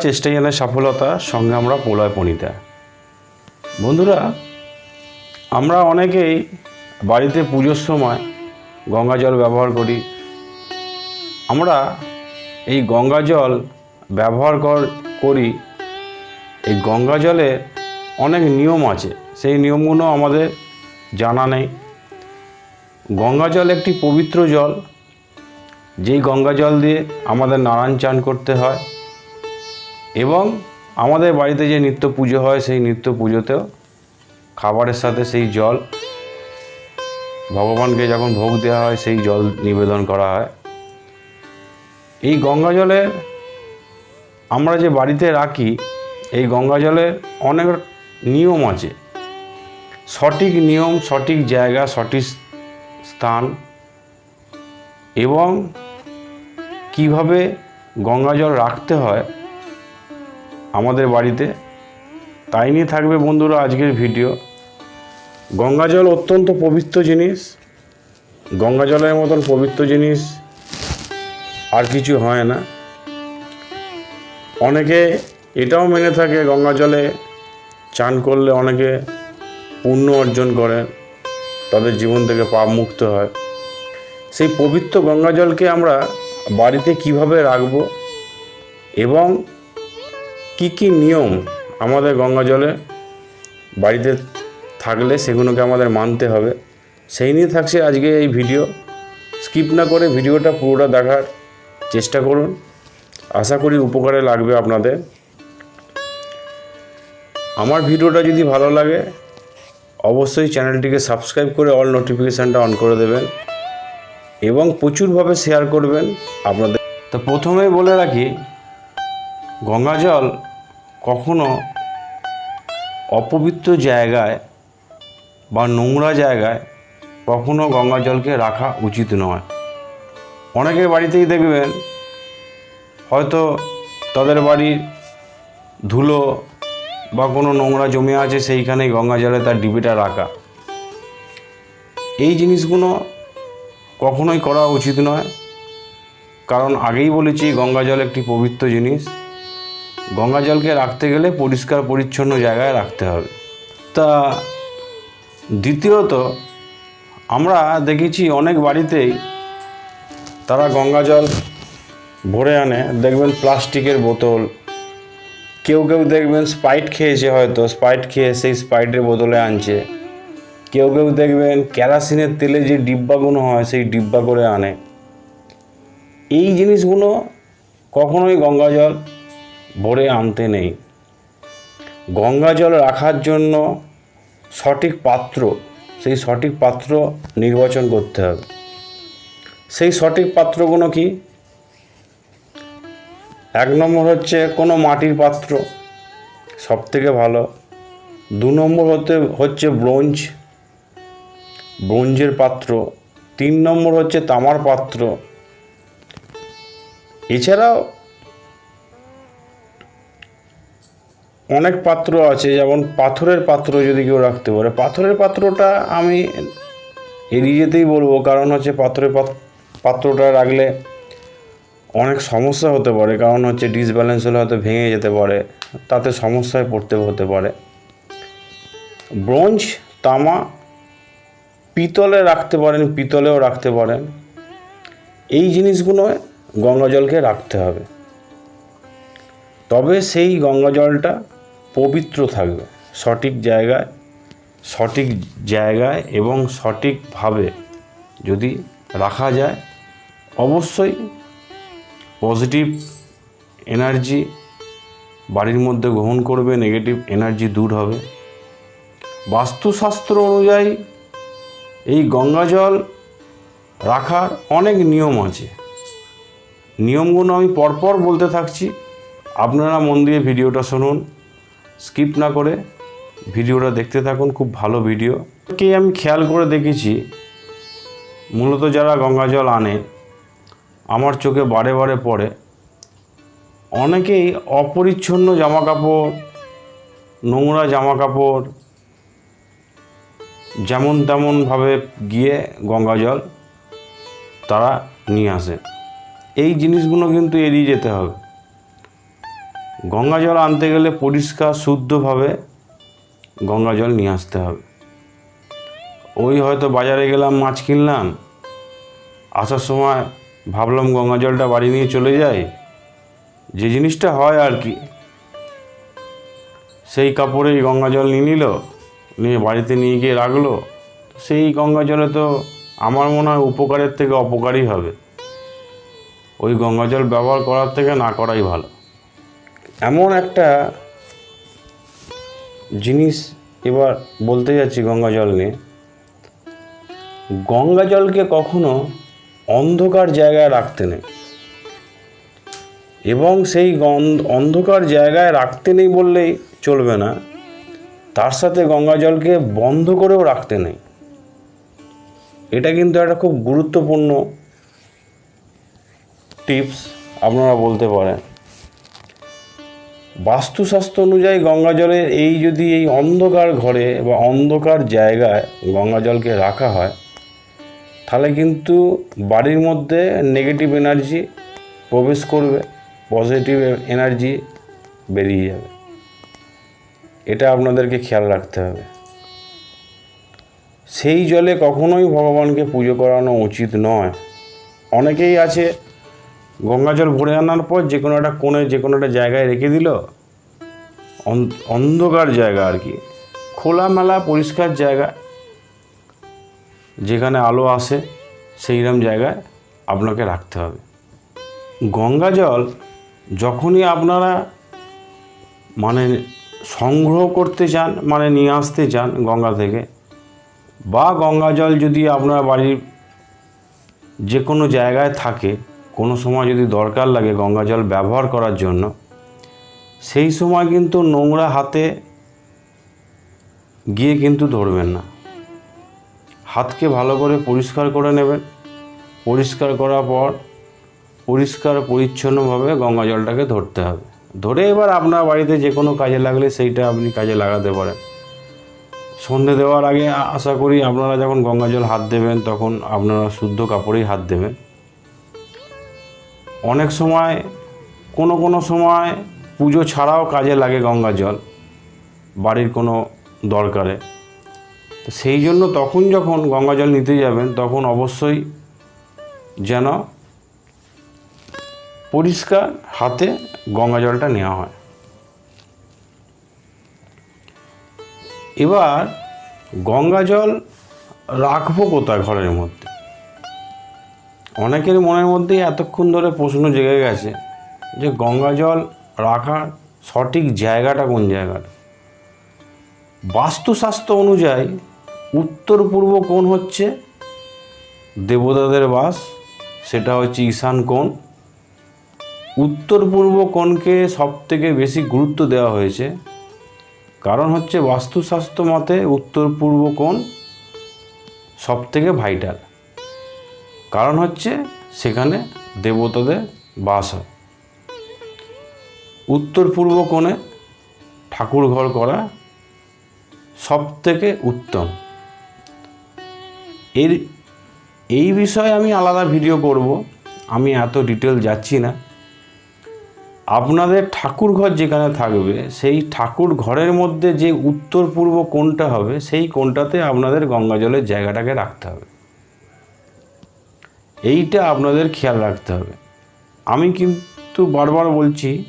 চেষ্টাই জানে সফলতা, সঙ্গে আমরা প্রলয় পণিতা বন্ধুরা, আমরা অনেকেই বাড়িতে পুজোর সময় গঙ্গা জল ব্যবহার করি। আমরা এই গঙ্গা জল ব্যবহার কর- করি। এই গঙ্গা জলে অনেক নিয়ম আছে, সেই নিয়মগুলো আমাদের জানা নেই। গঙ্গা জল একটি পবিত্র জল, যেই গঙ্গা জল দিয়ে আমাদের নারায়ণ চান করতে হয়। এবং আমাদের বাড়িতে যে নিত্য পুজো হয়, সেই নিত্য পুজোতেও খাবারের সাথে সেই জল, ভগবানকে যখন ভোগ দেওয়া হয়, সেই জল নিবেদন করা হয়। এই গঙ্গা জলের আমরা যে বাড়িতে রাখি, এই গঙ্গা জলের অনেক নিয়ম আছে। সঠিক নিয়ম, সঠিক জায়গা, সঠিক স্থান এবং কীভাবে গঙ্গা জল রাখতে হয় আমাদের বাড়িতে। তাই নিয়ে থাকবে বন্ধুরা আজকের ভিডিও। গঙ্গা জল অত্যন্ত পবিত্র জিনিস। গঙ্গা জলের মতন পবিত্র জিনিস। আর কিছু হয় না। অনেকে এটাও মেনে থাকে গঙ্গা জলে চান করলে অনেকে পুণ্য অর্জন করে। তাদের জীবন থেকে পাপ মুক্ত হয়। সেই পবিত্র গঙ্গা জলকে আমরা বাড়িতে কীভাবে রাখব এবং কি কি নিয়ম আমাদের গঙ্গা জলে বাড়িতে থাকলে সেগুলোকে আমাদের মানতে হবে? সেই নিয়ে থাকছে আজকে এই ভিডিও। স্কিপ না করে ভিডিওটা পুরোটা দেখার চেষ্টা করুন। আশা করি উপকারে লাগবে আপনাদের। আমার ভিডিওটা যদি ভালো লাগে, অবশ্যই চ্যানেলটিকে সাবস্ক্রাইব করে অল নোটিফিকেশানটা অন করে দেবেন এবং প্রচুরভাবে শেয়ার করবেন আপনাদের। তো প্রথমেই বলে রাখি, গঙ্গা জল কখনো অপবিত্র জায়গায় বা নোংরা জায়গায় কখনো গঙ্গা জলকে রাখা উচিত নয়। অনেকের বাড়িতেই দেখবেন, হয়তো তাদের বাড়ির ধুলো বা কোনো নোংরা জমে আছে, সেইখানেই গঙ্গা জলে তার ডিবিটা রাখা। এই জিনিসগুলো কখনোই করা উচিত নয়। কারণ আগেই বলেছি, গঙ্গা জল একটি পবিত্র জিনিস। গঙ্গা জলকে রাখতে গেলে পরিষ্কার, পরিচ্ছন্ন জায়গায় রাখতে হবে। তা দ্বিতীয়ত, আমরা দেখেছি অনেক বাড়িতেই তারা গঙ্গা জল ভরে আনে। দেখবেন প্লাস্টিকের বোতল, কেউ কেউ দেখবেন স্পাইট খেয়েছে হয়তো স্পাইট খেয়ে সেই স্পাইটের বোতলে আনছে। কেউ কেউ দেখবেন কেরাসিনের তেলে যে ডিব্বাগুলো হয় সেই ডিব্বা করে আনে। এই জিনিসগুলো কখনোই গঙ্গা জল ভরে আনতে নেই। গঙ্গা জল রাখার জন্য সঠিক পাত্র, সেই সঠিক পাত্র নির্বাচন করতে হবে। সেই সঠিক পাত্রগুলো কি? এক নম্বর হচ্ছে কোনো মাটির পাত্র সব থেকে ভালো। দু নম্বর হতে, হচ্ছে ব্রোঞ্জ। ব্রোঞ্জের পাত্র। তিন নম্বর হচ্ছে তামার পাত্র। এছাড়াও অনেক পাত্র আছে, যেমন পাথরের পাত্র যদি কেউ রাখতে পারে। পাথরের পাত্রটা আমি এড়িয়ে যেতেই বলব, কারণ হচ্ছে পাথরের পাত্রটা রাখলে অনেক সমস্যা হতে পারে, কারণ হচ্ছে ডিসব্যালেন্স হলে হয়তো ভেঙে যেতে পারে, তাতে সমস্যায় পড়তে হতে পারে। ব্রোঞ্জ, তামা পিতলে রাখতে পারেন, পিতলেও রাখতে পারেন। এই জিনিসগুলো গঙ্গা জলকে রাখতে হবে। তবে সেই গঙ্গা জলটা পবিত্র থাকবে। সঠিক জায়গায় সঠিক জায়গায় এবং সঠিকভাবে যদি রাখা যায়, অবশ্যই পজিটিভ এনার্জি বাড়ির মধ্যে গ্রহণ করবে নেগেটিভ এনার্জি দূর হবে। বাস্তুশাস্ত্র অনুযায়ী এই গঙ্গা জল রাখার অনেক নিয়ম আছে। নিয়মগুলো আমি পরপর বলতে থাকছি। আপনারা মন দিয়ে ভিডিওটা শুনুন। স্কিপ না করে ভিডিওটা দেখতে থাকুন, খুব ভালো ভিডিও। কে আমি খেয়াল করে দেখেছি, মূলত যারা গঙ্গা জল আনে, আমার চোখে বারে বারে পড়ে, অনেকেই অপরিচ্ছন্ন জামা কাপড় নোংরা জামা কাপড় যেমন তেমনভাবে গিয়ে গঙ্গা জল তারা নিয়ে আসে। এই জিনিসগুলো কিন্তু এড়িয়ে যেতে হবে। গঙ্গা জল আনতে গেলে পরিষ্কার, শুদ্ধভাবে গঙ্গা জল নিয়ে আসতে হবে। ওই হয়তো বাজারে গেলাম, মাছ কিনলাম, আসার সময় ভাবলাম গঙ্গা জলটা বাড়ি নিয়ে চলে যাই। যে জিনিসটা হয় আর কি। সেই কাপড়েই গঙ্গা জল নিয়ে নিল, নিয়ে বাড়িতে নিয়ে গিয়ে রাখল। সেই গঙ্গা জলে তো আমার মনে হয় উপকারের থেকে অপকারই হবে। ওই গঙ্গা জল ব্যবহার করার থেকে না করাই ভালো। এমন একটা জিনিস এবার বলতে যাচ্ছি গঙ্গা জল নিয়ে। গঙ্গা জলকে কখনো অন্ধকার জায়গায় রাখতে নেই। এবং সেই অন্ধকার জায়গায় রাখতে নেই বললেই চলবে না। তার সাথে গঙ্গা জলকে বন্ধ করেও রাখতে নেই। এটা কিন্তু একটা খুব গুরুত্বপূর্ণ টিপস আপনারা বলতে পারেন। বাস্তুশাস্ত্র অনুযায়ী গঙ্গা জলের এই যদি এই অন্ধকার ঘরে বা অন্ধকার জায়গায় গঙ্গা জলকে রাখা হয়, তাহলে কিন্তু বাড়ির মধ্যে নেগেটিভ এনার্জি প্রবেশ করবে পজিটিভ এনার্জি বেরিয়ে যাবে। এটা আপনাদেরকে খেয়াল রাখতে হবে। সেই জলে কখনোই ভগবানকে পুজো করানো উচিত নয়। অনেকেই আছে গঙ্গা জল ভরে আনার পর যে কোনো একটা কোণে, যে কোনো একটা জায়গায় রেখে দিল। অন- অন্ধকার জায়গা আর কি। খোলামেলা, পরিষ্কার জায়গা। যেখানে আলো আসে সেইরকম জায়গায় আপনাকে রাখতে হবে। গঙ্গা জল যখনই আপনারা মানে সংগ্রহ করতে চান মানে নিয়ে আসতে চান গঙ্গা থেকে, বা গঙ্গা জল যদি আপনার বাড়ির যে কোনো জায়গায় থাকে কোনো সময় যদি দরকার লাগে গঙ্গা জল ব্যবহার করার জন্য, সেই সময় কিন্তু নোংরা হাতে গিয়ে কিন্তু ধরবেন না। হাতকে ভালো করে পরিষ্কার করে নেবেন। পরিষ্কার করার পর পরিষ্কার পরিচ্ছন্নভাবে গঙ্গা জলটাকে ধরতে হবে। ধরে এবার আপনার বাড়িতে যে কোনো কাজে লাগলে সেইটা আপনি কাজে লাগাতে পারেন। সন্ধে দেওয়ার আগে আশা করি আপনারা যখন গঙ্গা জল হাত দেবেন, তখন আপনারা শুদ্ধ কাপড়েই হাত দেবেন। অনেক সময়, কোনো কোনো সময় পুজো ছাড়াও কাজে লাগে গঙ্গা জল, বাড়ির কোনো দরকারে। সেই জন্য তখন যখন গঙ্গা জল নিতে যাবেন, তখন অবশ্যই যেন পরিষ্কার হাতে গঙ্গা জলটা নেওয়া হয়। এবার গঙ্গা জল রাখব কোথায় ঘরের মধ্যে? অনেকের মনের মধ্যেই এতক্ষণ ধরে প্রশ্ন জেগে গেছে যে গঙ্গা জল রাখার সঠিক জায়গাটা কোন জায়গাটা? বাস্তুশাস্ত্র অনুযায়ী উত্তর পূর্ব কোণ হচ্ছে দেবতাদের বাস, সেটা হচ্ছে ঈশান কোণ। উত্তর পূর্ব কোণকে সব থেকে বেশি গুরুত্ব দেওয়া হয়েছে। কারণ হচ্ছে বাস্তুশাস্ত্র মতে উত্তর পূর্ব কোণ সব থেকে ভাইটাল কারণ হচ্ছে সেখানে দেবতাদের বাস হয়। উত্তর পূর্ব কোণে ঠাকুর ঘর করা সব থেকে উত্তম। এর, এই বিষয়ে আমি আলাদা ভিডিও করব। আমি এত ডিটেল যাচ্ছি না। আপনাদের ঠাকুর ঘর যেখানে থাকবে, সেই ঠাকুর ঘরের মধ্যে যে উত্তর পূর্ব কোণটা হবে, সেই কোণটাতে আপনাদের গঙ্গা জলের জায়গাটাকে রাখতে হবে। এইটা আপনাদের খেয়াল রাখতে হবে। আমি কিন্তু বারবার বলছি,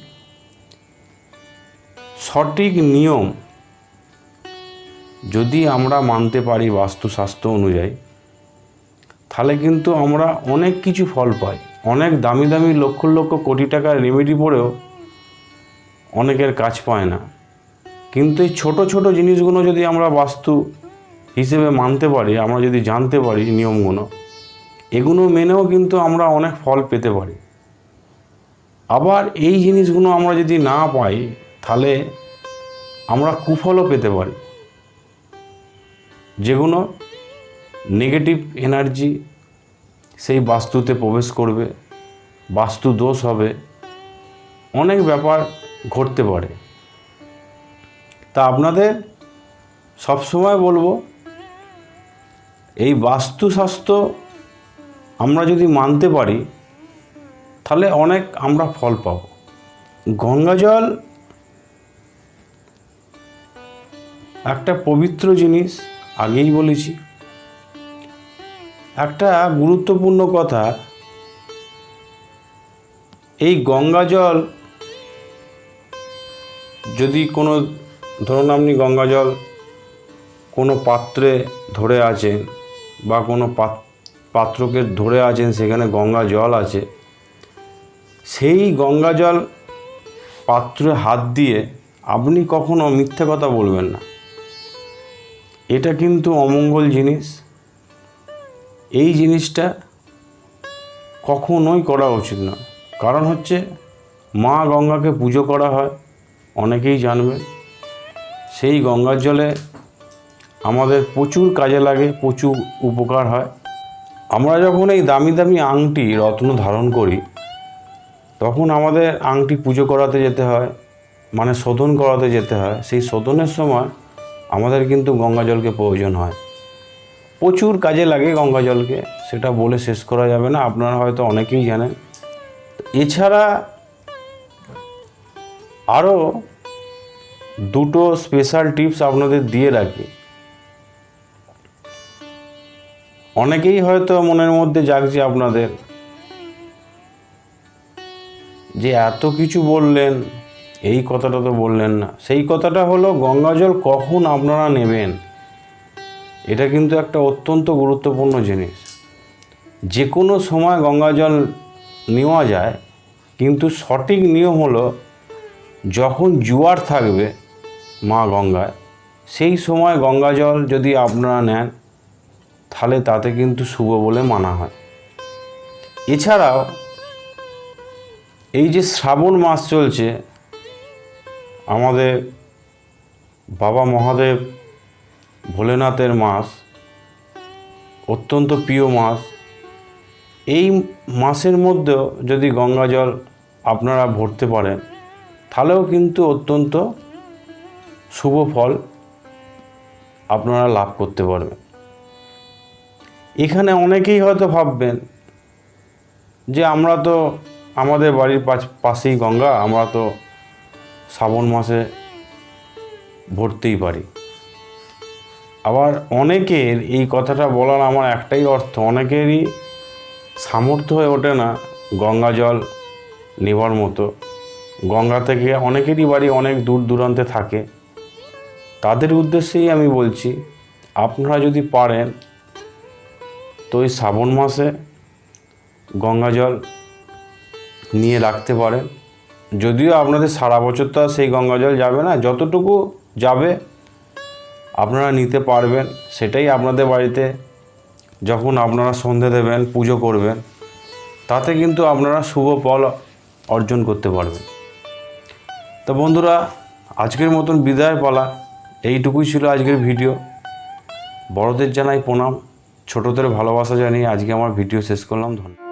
সঠিক নিয়ম যদি আমরা মানতে পারি বাস্তুশাস্ত্র অনুযায়ী, তাহলে কিন্তু আমরা অনেক কিছু ফল পাই। অনেক দামি দামি লক্ষ লক্ষ কোটি টাকার রেমেডি পড়েও অনেকের কাজ পায় না। কিন্তু এই ছোটো ছোটো জিনিসগুলো যদি আমরা বাস্তু হিসেবে মানতে পারি, আমরা যদি জানতে পারি নিয়মগুলো এগুলো মেনেও কিন্তু আমরা অনেক ফল পেতে পারি। আবার এই জিনিসগুলো আমরা যদি না পাই, তাহলে আমরা কুফলও পেতে পারি। যেগুলো নেগেটিভ এনার্জি সেই বাস্তুতে প্রবেশ করবে, বাস্তু দোষ হবে, অনেক ব্যাপার ঘটতে পারে। তা আপনাদের সবসময় বলব, এই বাস্তুশাস্ত্র আমরা যদি মানতে পারি, তাহলে অনেক আমরা ফল পাব। গঙ্গা জল একটা পবিত্র জিনিস, আগেই বলেছি। একটা গুরুত্বপূর্ণ কথা, এই গঙ্গা জল, যদি কোনো, ধরুন আপনি গঙ্গা জল কোনো পাত্রে ধরে আছেন বা কোনো পাত- পাত্রকে ধরে আছেন, সেখানে গঙ্গা জল আছে। সেই গঙ্গা জল পাত্রে হাত দিয়ে আপনি কখনো মিথ্যে কথা বলবেন না। এটা কিন্তু অমঙ্গল জিনিস। এই জিনিসটা কখনোই করা উচিত না কারণ হচ্ছে, মা গঙ্গাকে পুজো করা হয়, অনেকেই জানবেন সেই গঙ্গার জলে আমাদের প্রচুর কাজে লাগে, প্রচুর উপকার হয়। আমরা যখন এই দামি দামি আংটি রত্ন ধারণ করি, তখন আমাদের আংটি পুজো করাতে যেতে হয় মানে শোধন করাতে যেতে হয়। সেই শোধনের সময় আমাদের কিন্তু গঙ্গা জলকে প্রয়োজন হয়। প্রচুর কাজে লাগে গঙ্গা জলকে, সেটা বলে শেষ করা যাবে না, আপনারা হয়তো অনেকেই জানেন। এছাড়া আরও দুটো স্পেশাল টিপস আপনাদের দিয়ে রাখি। অনেকেই হয়তো মনের মধ্যে জাগছে আপনাদের যে এত কিছু বললেন, এই কথাটা তো বললেন না। সেই কথাটা হলো, গঙ্গা জল কখন আপনারা নেবেন? এটা কিন্তু একটা অত্যন্ত গুরুত্বপূর্ণ জিনিস। যে কোনো সময় গঙ্গা জল নেওয়া যায়, কিন্তু সঠিক নিয়ম হলো, যখন জোয়ার থাকবে মা গঙ্গায়, সেই সময় গঙ্গা জল যদি আপনারা নেন তাহলে তাতে কিন্তু শুভ বলে মানা হয়। এছাড়াও এই যে শ্রাবণ মাস চলছে, আমাদের বাবা মহাদেব ভোলেনাথের মাস, অত্যন্ত প্রিয় মাস। এই মাসের মধ্যেও যদি গঙ্গা জল আপনারা ভরতে পারেন, তাহলেও কিন্তু অত্যন্ত শুভ ফল আপনারা লাভ করতে পারবেন। এখানে অনেকেই হয়তো ভাববেন যে আমরা তো আমাদের বাড়ির পাশ- পাশেই গঙ্গা, আমরা তো শ্রাবণ মাসে ভরতেই পারি আবার অনেকের এই কথাটা বলার আমার একটাই অর্থ, অনেকেরই সামর্থ্য হয়ে ওঠে না গঙ্গা জল নেবার মতো। গঙ্গা থেকে অনেকেরই বাড়ি অনেক দূর দূরান্তে থাকে। তাদের উদ্দেশ্যেই আমি বলছি, আপনারা যদি পারেন তো এই শ্রাবণ মাসে গঙ্গা জল নিয়ে রাখতে পারেন যদিও আপনাদের সারা বছর তো সেই গঙ্গা জল যাবে না, যতটুকু যাবে আপনারা নিতে পারবেন, সেটাই আপনাদের বাড়িতে যখন আপনারা সন্ধে দেবেন, পুজো করবেন, তাতে কিন্তু আপনারা শুভ ফল অর্জন করতে পারবেন। তো বন্ধুরা, আজকের মতন বিদায় পালা। এইটুকুই ছিল আজকের ভিডিও। বড়দের জানাই প্রণাম। ছোটদের ভালোবাসা জানিয়ে আজকে আমার ভিডিও শেষ করলাম। ধন্যবাদ।